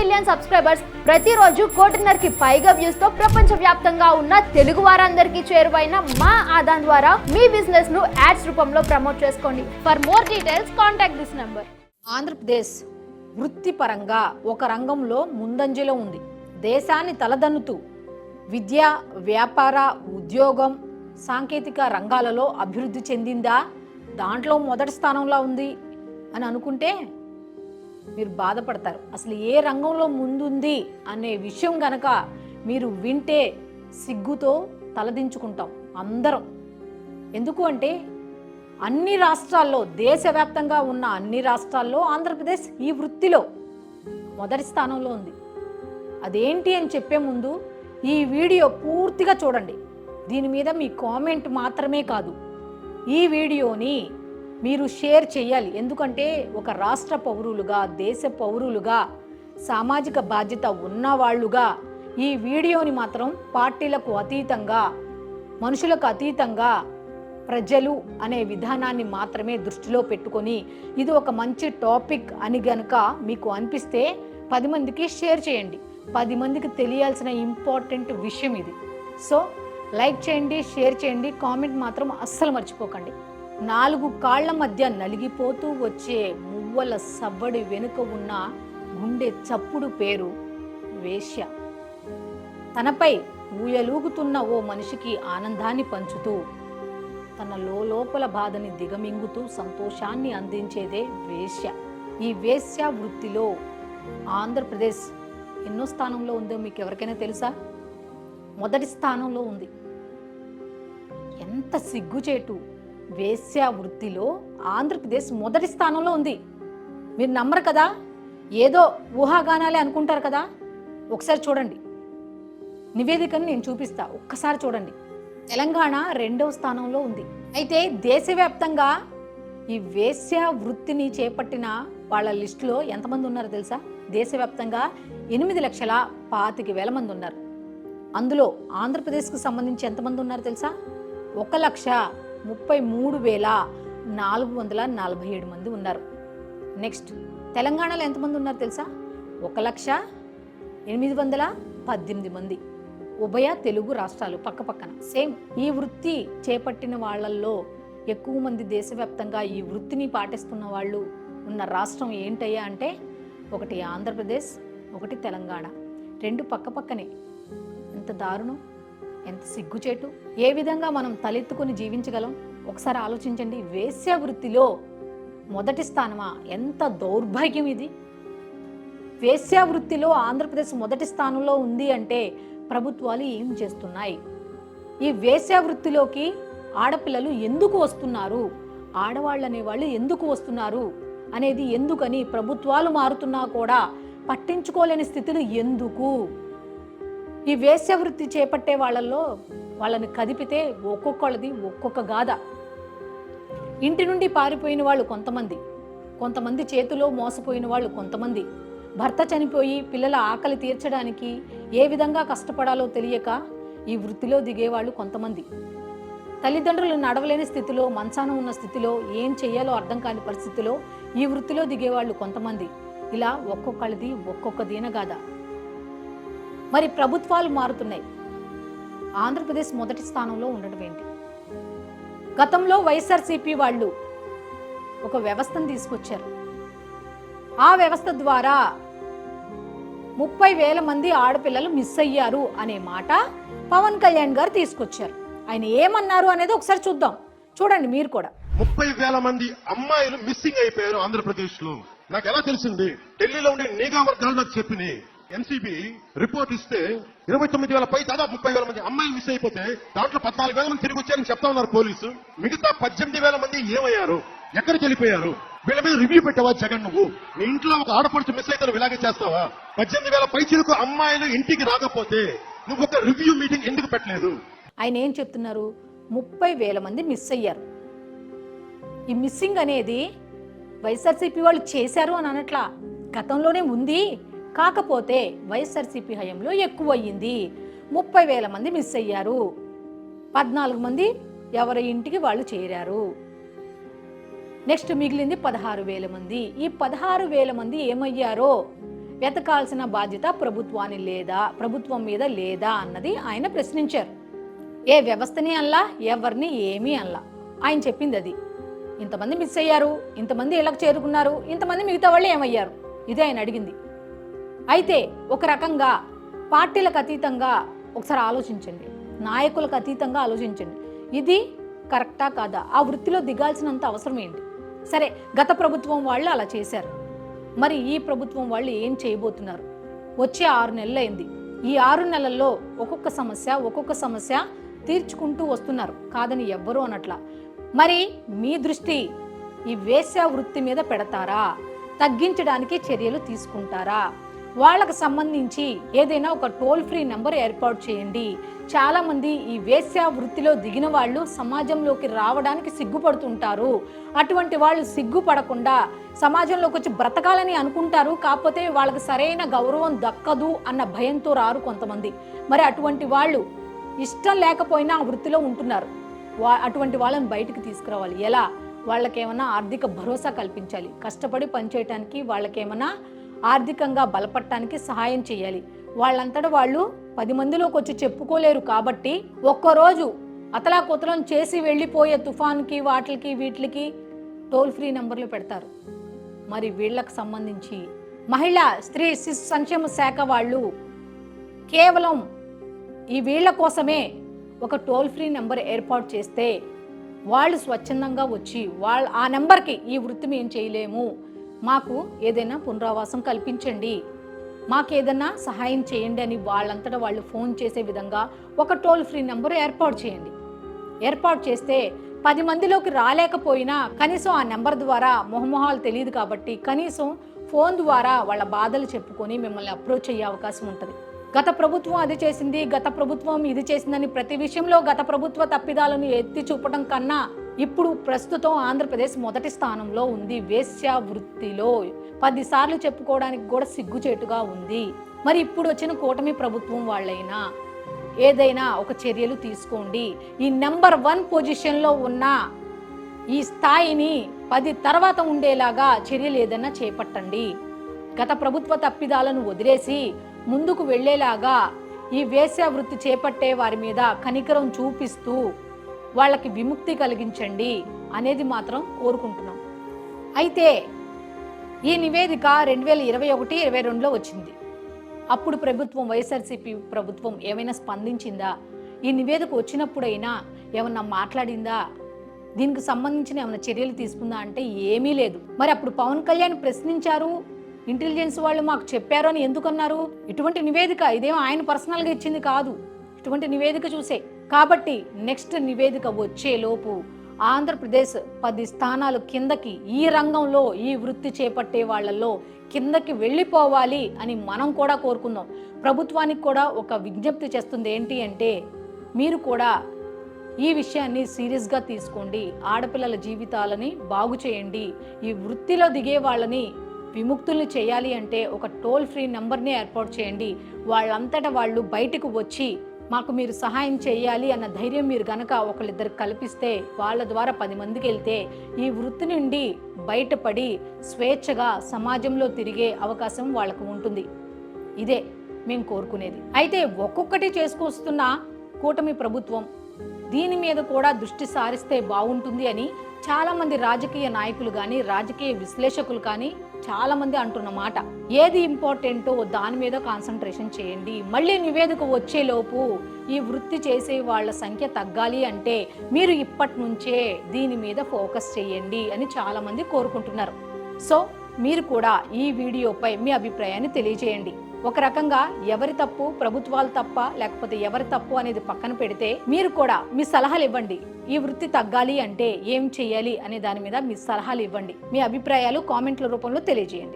Million subscribers ప్రతిరోజు కోటిన్నరకి పైగా వ్యూస్తో ప్రపంచ వ్యాప్తంగా ఉన్న తెలుగు వారందరికీ చేరువైన మా ఆదాన్ ద్వారా మీ బిజినెస్ను యాడ్స్ రూపంలో ప్రమోట్ చేసుకోండి. For more details contact this number Andhra Pradesh వృత్తిపరంగా ఒక రంగంలో ముందంజలో ఉంది. దేశాన్ని తలదన్నుతూ విద్య వ్యాపార ఉద్యోగం సాంకేతిక రంగాలలో అభివృద్ధి చెందిందా? దాంట్లో మొదటి స్థానంలో ఉంది అని అనుకుంటే మీరు బాధపడతారు. అసలు ఏ రంగంలో ముందుంది అనే విషయం గనక మీరు వింటే సిగ్గుతో తలదించుకుంటాం అందరం. ఎందుకు అంటే అన్ని రాష్ట్రాల్లో దేశవ్యాప్తంగా ఉన్న అన్ని రాష్ట్రాల్లో ఆంధ్రప్రదేశ్ ఈ వృత్తిలో మొదటి స్థానంలో ఉంది. అదేంటి అని చెప్పే ముందు ఈ వీడియో పూర్తిగా చూడండి. దీని మీద మీ కామెంట్ మాత్రమే కాదు. ఈ వీడియోని మీరు షేర్ చేయాలి. ఎందుకంటే ఒక రాష్ట్ర పౌరులుగా దేశ పౌరులుగా సామాజిక బాధ్యత ఉన్నవాళ్ళుగా ఈ వీడియోని మాత్రం పార్టీలకు అతీతంగా మనుషులకు అతీతంగా ప్రజలు అనే విధానాన్ని మాత్రమే దృష్టిలో పెట్టుకొని ఇది ఒక మంచి టాపిక్ అని గనక మీకు అనిపిస్తే పది మందికి షేర్ చేయండి. పది మందికి తెలియాల్సిన ఇంపార్టెంట్ విషయం ఇది. సో లైక్ చేయండి షేర్ చేయండి కామెంట్ మాత్రం అస్సలు మర్చిపోకండి. నాలుగు కాళ్ళ మధ్య నలిగిపోతూ వచ్చే మువ్వల సవ్వడి వెనుక ఉన్న గుండె చప్పుడు పేరు వేశ్య. తనపై ఊయలూగుతున్న ఓ మనిషికి ఆనందాన్ని పంచుతూ తన లోపల బాధని దిగమింగుతూ సంతోషాన్ని అందించేదే వేశ్య. ఈ వేశ్య వృత్తిలో ఆంధ్రప్రదేశ్ ఎన్నో స్థానంలో ఉందో మీకు ఎవరికైనా తెలుసా? మొదటి స్థానంలో ఉంది. ఎంత సిగ్గుచేటు వేశ్యా వృత్తిలో ఆంధ్రప్రదేశ్ మొదటి స్థానంలో ఉంది. మీరు నమ్మరు కదా? ఏదో ఊహాగానాలే అనుకుంటారు కదా? ఒకసారి చూడండి. నివేదికను నేను చూపిస్తా. ఒక్కసారి చూడండి. తెలంగాణ రెండవ స్థానంలో ఉంది. అయితే దేశవ్యాప్తంగా ఈ వేశ్య వృత్తిని చేపట్టిన వాళ్ళ లిస్టులో ఎంతమంది ఉన్నారో తెలుసా? దేశవ్యాప్తంగా ఎనిమిది లక్షల పాతిక వేల మంది ఉన్నారు. అందులో ఆంధ్రప్రదేశ్కు సంబంధించి ఎంతమంది ఉన్నారు తెలుసా? ఒక లక్ష ముప్పై మూడు వేల నాలుగు వందల నలభై ఏడు మంది ఉన్నారు. నెక్స్ట్ తెలంగాణలో ఎంతమంది ఉన్నారు తెలుసా? ఒక లక్ష ఎనిమిది వందల పద్దెనిమిది మంది. ఉభయ తెలుగు రాష్ట్రాలు పక్క పక్కన. సేమ్ ఈ వృత్తి చేపట్టిన వాళ్ళల్లో ఎక్కువ మంది దేశవ్యాప్తంగా ఈ వృత్తిని పాటిస్తున్న వాళ్ళు ఉన్న రాష్ట్రం ఏంటయ్యా అంటే ఒకటి ఆంధ్రప్రదేశ్ ఒకటి తెలంగాణ. రెండు పక్క పక్కనే. ఎంత దారుణం! ఎంత సిగ్గుచేటు? ఏ విధంగా మనం తలెత్తుకొని జీవించగలం? ఒకసారి ఆలోచించండి వేశ్య వృత్తిలో మొదటి స్థానమా? ఎంత దౌర్భాగ్యం ఇది? వేశ్య వృత్తిలో ఆంధ్రప్రదేశ్ మొదటి స్థానంలో ఉంది అంటే ప్రభుత్వాలు ఏం చేస్తున్నాయి? ఈ వేశ్య వృత్తిలోకి ఆడపిల్లలు ఎందుకు వస్తున్నారు? ఆడవాళ్ళు అనేవాళ్ళు ఎందుకు వస్తున్నారు? అనేది ఎందుకని ప్రభుత్వాలు మారుతున్నా కూడా పట్టించుకోలేని స్థితులు ఎందుకు? ఈ వేశ్యవృత్తి చేపట్టే వాళ్ళల్లో వాళ్ళని కదిపితే ఒక్కొక్కళ్ళది ఒక్కొక్క గాథ. ఇంటి నుండి పారిపోయిన వాళ్ళు కొంతమంది. కొంతమంది చేతిలో మోసపోయిన వాళ్ళు కొంతమంది. భర్త చనిపోయి పిల్లల ఆకలి తీర్చడానికి ఏ విధంగా కష్టపడాలో తెలియక ఈ వృత్తిలో దిగేవాళ్ళు కొంతమంది. తల్లిదండ్రులు నడవలేని స్థితిలో మంచాన ఉన్న స్థితిలో ఏం చెయ్యాలో అర్థం కాని పరిస్థితిలో ఈ వృత్తిలో దిగేవాళ్ళు కొంతమంది. ఇలా ఒక్కొక్కళ్ళది ఒక్కొక్క దీనగాథ. మరి ప్రభుత్వాలు మారుతున్నాయి. ఆంధ్రప్రదేశ్ మొదటి స్థానంలో ఉండటం ఏంటి? గతంలో వైఎస్ఆర్సీపీ వాళ్ళు ఒక వ్యవస్థను తీసుకొచ్చారు. ఆ వ్యవస్థ ద్వారా ముప్పై వేల మంది ఆడపిల్లలు మిస్ అయ్యారు అనే మాట పవన్ కళ్యాణ్ గారు తీసుకొచ్చారు. ఆయన ఏమన్నారు అనేది ఒకసారి చూద్దాం. చూడండి మీరు కూడా. ముప్పై వేల మంది అమ్మాయిలు మిస్సింగ్ అయిపోయారు ఆంధ్రప్రదేశ్లో నాకు ఎలా తెలిసింది? ఢిల్లీలో ఉండే నిఘా వర్గాలు నాకు చెప్పినాయి. ఎన్సీబీ రిపోర్ట్ ఇస్తే ఇరవై తొమ్మిది వేల పై దాదాపు ముప్పై వేల మంది అమ్మాయిలు మిస్ అయిపోతే దాంట్లో పద్నాలుగు వేల మంది తిరిగి వచ్చారని చెప్తా ఉన్నారు పోలీసు. మిగతా పద్దెనిమిది వేల మంది ఏమయ్యారు? ఎక్కడికి వెళ్ళిపోయారు? వీళ్ళ మీద రివ్యూ పెట్టావా జగన్ నువ్వు? నీ ఇంట్లో ఒక ఆడపడుచు మిస్ అయితే ఇలాగే చేస్తావా? పద్దెనిమిది వేల పై చిరుకు అమ్మాయిలు ఇంటికి రాకపోతే నువ్వు ఒక రివ్యూ మీటింగ్ ఎందుకు పెట్టలేదు? ఆయన ఏం చెప్తున్నారు? ముప్పై వేల మంది మిస్ అయ్యారు. ఈ మిస్సింగ్ అనేది వైఎస్ఆర్సీపీ వాళ్ళు చేశారు అని అనట్లా గతంలోనే ఉంది. కాకపోతే వైఎస్ఆర్సీపీ హయంలో ఎక్కువ అయ్యింది ముప్పై వేల మంది మిస్ అయ్యారు. పద్నాలుగు మంది ఎవరి ఇంటికి వాళ్ళు చేరారు. నెక్స్ట్ మిగిలింది పదహారు వేల మంది. ఈ పదహారు వేల మంది ఏమయ్యారో? వెతకాల్సిన బాధ్యత ప్రభుత్వాన్ని లేదా ప్రభుత్వం మీద లేదా అన్నది ఆయన ప్రశ్నించారు. ఏ వ్యవస్థని అల్లా ఎవరిని ఏమీ అల్లా ఆయన చెప్పింది అది. ఇంతమంది మిస్ అయ్యారు ఇంతమంది ఇళ్ళకి చేరుకున్నారు ఇంతమంది మిగతా వాళ్ళు ఏమయ్యారు? ఇదే ఆయన అడిగింది. అయితే ఒక రకంగా పార్టీలకు అతీతంగా ఒకసారి ఆలోచించండి. నాయకులకు అతీతంగా ఆలోచించండి. ఇది కరెక్టా కాదా? ఆ వృత్తిలో దిగాల్సినంత అవసరం ఏంటి? సరే గత ప్రభుత్వం వాళ్ళు అలా చేశారు. మరి ఈ ప్రభుత్వం వాళ్ళు ఏం చేయబోతున్నారు? వచ్చే ఆరు నెలలైంది. ఈ ఆరు నెలల్లో ఒక్కొక్క సమస్య ఒక్కొక్క సమస్య తీర్చుకుంటూ వస్తున్నారు. కాదని ఎవ్వరూ అనట్లా. మరి మీ దృష్టి ఈ వేశ్య వృత్తి మీద పెడతారా? తగ్గించడానికి చర్యలు తీసుకుంటారా? వాళ్ళకు సంబంధించి ఏదైనా ఒక టోల్ ఫ్రీ నెంబర్ ఏర్పాటు చేయండి. చాలామంది ఈ వేశ్య వృత్తిలో దిగిన వాళ్ళు సమాజంలోకి రావడానికి సిగ్గుపడుతుంటారు. అటువంటి వాళ్ళు సిగ్గుపడకుండా సమాజంలోకి వచ్చి బ్రతకాలని అనుకుంటారు. కాకపోతే వాళ్ళకి సరైన గౌరవం దక్కదు అన్న భయంతో రారు కొంతమంది. మరి అటువంటి వాళ్ళు ఇష్టం లేకపోయినా ఆ వృత్తిలో ఉంటున్నారు. వా అటువంటి వాళ్ళని బయటికి తీసుకురావాలి. ఎలా? వాళ్ళకేమైనా ఆర్థిక భరోసా కల్పించాలి. కష్టపడి పనిచేయటానికి వాళ్ళకేమైనా ఆర్థికంగా బలపడటానికి సహాయం చేయాలి. వాళ్ళంతటా వాళ్ళు పది మందిలోకి వచ్చి చెప్పుకోలేరు కాబట్టి ఒక్కరోజు అతలాకుతలం చేసి వెళ్ళిపోయే తుఫాన్కి వాటికి వీటికి టోల్ ఫ్రీ నంబర్లు పెడతారు. మరి వీళ్ళకు సంబంధించి మహిళా స్త్రీ శిశు సంక్షేమ శాఖ వాళ్ళు కేవలం ఈ వీళ్ళ కోసమే ఒక టోల్ ఫ్రీ నెంబర్ ఏర్పాటు చేస్తే వాళ్ళు స్వచ్ఛందంగా వచ్చి వాళ్ళ ఆ నెంబర్కి ఈ వృత్తి మేము చేయలేము. మాకు ఏదైనా పునరావాసం కల్పించండి. మాకు ఏదైనా సహాయం చేయండి అని వాళ్ళంతటా వాళ్ళు ఫోన్ చేసే విధంగా ఒక టోల్ ఫ్రీ నెంబర్ ఏర్పాటు చేయండి. ఏర్పాటు చేస్తే పది మందిలోకి రాలేకపోయినా కనీసం ఆ నెంబర్ ద్వారా మొహమొహాలు తెలియదు కాబట్టి కనీసం ఫోన్ ద్వారా వాళ్ళ బాధలు చెప్పుకొని మిమ్మల్ని అప్రోచ్ అయ్యే అవకాశం ఉంటుంది. గత ప్రభుత్వం అది చేసింది గత ప్రభుత్వం ఇది చేసిందని ప్రతి విషయంలో గత ప్రభుత్వ తప్పిదాలను ఎత్తి చూపడం కన్నా ఇప్పుడు ప్రస్తుతం ఆంధ్రప్రదేశ్ మొదటి స్థానంలో ఉంది. వేశ్య వృత్తిలో పదిసార్లు చెప్పుకోవడానికి కూడా సిగ్గుచేటుగా ఉంది. మరి ఇప్పుడు వచ్చిన కూటమి ప్రభుత్వం వాళ్ళైనా ఏదైనా ఒక చర్యలు తీసుకోండి. ఈ నెంబర్ వన్ పొజిషన్లో ఉన్న ఈ స్థాయిని పది తర్వాత ఉండేలాగా చర్యలు ఏదైనా చేపట్టండి. గత ప్రభుత్వ తప్పిదాలను వదిలేసి ముందుకు వెళ్ళేలాగా ఈ వేశ్య వృత్తి చేపట్టే వారి మీద కనికరం చూపిస్తూ వాళ్ళకి విముక్తి కలిగించండి అనేది మాత్రం కోరుకుంటున్నాం. అయితే ఈ నివేదిక రెండు వేల ఇరవై ఒకటి ఇరవై రెండులో వచ్చింది. అప్పుడు ప్రభుత్వం వైఎస్ఆర్సీపీ ప్రభుత్వం ఏమైనా స్పందించిందా? ఈ నివేదిక వచ్చినప్పుడైనా ఏమన్నా మాట్లాడిందా? దీనికి సంబంధించిన ఏమైనా చర్యలు తీసుకుందా అంటే ఏమీ లేదు. మరి అప్పుడు పవన్ కళ్యాణ్ ప్రశ్నించారు ఇంటెలిజెన్స్ వాళ్ళు మాకు చెప్పారు అని ఎందుకన్నారు? ఇటువంటి నివేదిక ఇదేం ఆయన పర్సనల్గా ఇచ్చింది కాదు. ఇటువంటి నివేదిక చూసే కాబట్టి నెక్స్ట్ నివేదిక వచ్చేలోపు ఆంధ్రప్రదేశ్ పది స్థానాలు కిందకి ఈ రంగంలో ఈ వృత్తి చేపట్టే వాళ్ళల్లో కిందకి వెళ్ళిపోవాలి అని మనం కూడా కోరుకుందాం. ప్రభుత్వానికి కూడా ఒక విజ్ఞప్తి చేస్తుంది ఏంటి అంటే మీరు కూడా ఈ విషయాన్ని సీరియస్గా తీసుకోండి. ఆడపిల్లల జీవితాలని బాగు చేయండి. ఈ వృత్తిలో దిగే వాళ్ళని విముక్తుల్ని చేయాలి అంటే ఒక టోల్ ఫ్రీ నెంబర్ని ఏర్పాటు చేయండి. వాళ్ళంతటా వాళ్ళు బయటకు వచ్చి మాకు మీరు సహాయం చేయాలి అన్న ధైర్యం మీరు గనక ఒకళ్ళిద్దరు కల్పిస్తే వాళ్ళ ద్వారా పది మందికి వెళ్తే ఈ వృత్తి నుండి బయటపడి స్వేచ్ఛగా సమాజంలో తిరిగే అవకాశం వాళ్ళకు ఉంటుంది. ఇదే మేము కోరుకునేది. అయితే ఒక్కొక్కటి చేసుకొస్తున్న కూటమి ప్రభుత్వం దీని మీద కూడా దృష్టి సారిస్తే బాగుంటుంది అని చాలామంది రాజకీయ నాయకులు కానీ రాజకీయ విశ్లేషకులు కానీ చాలామంది అంటున్న మాట. ఏది ఇంపార్టెంటో దాని మీద కాన్సన్ట్రేషన్ చేయండి. మళ్ళీ నివేదిక వచ్చేలోపు ఈ వృత్తి చేసే వాళ్ళ సంఖ్య తగ్గాలి అంటే మీరు ఇప్పటి నుంచే దీని మీద ఫోకస్ చేయండి అని చాలామంది కోరుకుంటున్నారు. సో మీరు కూడా ఈ వీడియోపై మీ అభిప్రాయాన్ని తెలియజేయండి. ఒక రకంగా ఎవరి తప్పు ప్రభుత్వాలు తప్ప లేకపోతే ఎవరి తప్పు అనేది పక్కన పెడితే మీరు కూడా మీ సలహాలు ఇవ్వండి. ఈ వృత్తి తగ్గాలి అంటే ఏం చేయాలి అనే దాని మీద మీ సలహాలు ఇవ్వండి. మీ అభిప్రాయాలు కామెంట్ల రూపంలో తెలియజేయండి.